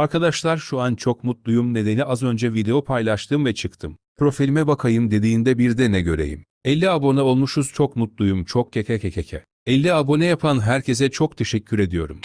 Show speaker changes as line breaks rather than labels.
Arkadaşlar şu an çok mutluyum nedeni az önce video paylaştım ve çıktım. Profilime bakayım dediğinde bir de ne göreyim. 50 abone olmuşuz çok mutluyum çok keke keke keke. 50 abone yapan herkese çok teşekkür ediyorum.